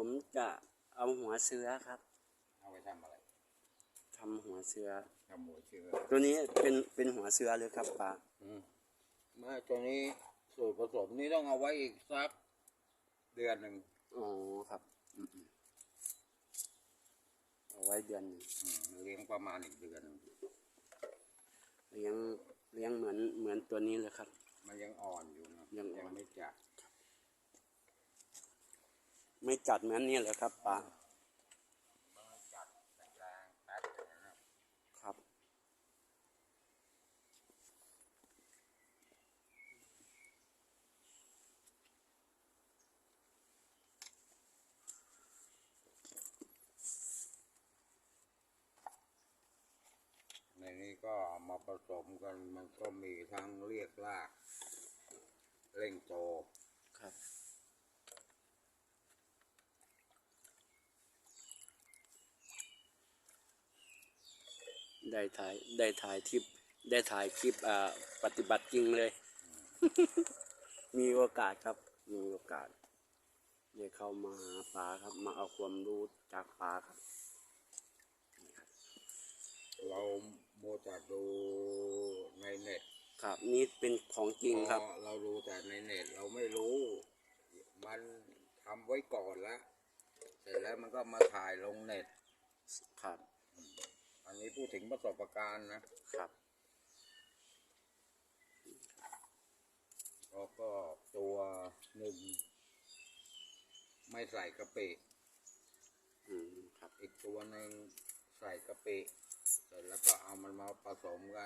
ผมจะเอาหัวเสือครับเอาไปทำอะไรทำหัวเสือ ทำหมูเชื้อตัวนี้เป็นเป็นหัวเสือเลยครับป้าอืมมาตัวนี้สูตรผสมนี้ต้องเอาไว้อีกสักเดือนหนึ่งอ๋อครับอืมๆเอาไว้เดือนหนึ่งอืมเลี้ยงประมาณอีกเดือนหนึ่งเลี้ยงเลี้ยงเหมือนเหมือนตัวนี้เลยครับ มันยังอ่อนอยู่นะยังอ่อน ไม่จัด ไม่จัดเหมือนนี้เลยครับป้ามันจัดแรงๆแป๊บเดียวนะครับครับในนี้ก็เอามาผสมกันมันก็มีทั้งเรียกลาก เร่งโตครับ ได้ถ่ายได้ถ่ายคลิปได้ถ่ายคลิปอ่าปฏิบัติจริงเลย มีโอกาสครับมีโอกาสได้เข้ามาหาปลาครับ มาเอาความรู้จากปลาครับ เราโมวแต่ดูในเน็ตครับนี่เป็นของจริงครับพอเราดูแต่ในเน็ตเราไม่รู้ มันทำไว้ก่อนแล้วเสร็จแล้วมันก็มาถ่ายลงเน็ตครับอันนี้ พูดถึงประสบการณ์นะครับแล้วก็ตัวหนึ่งไม่ใส่กะปิอืมครับอีกตัวหนึ่งใส่กะปิเสร็จแล้วก็เอามันมาผสมกัน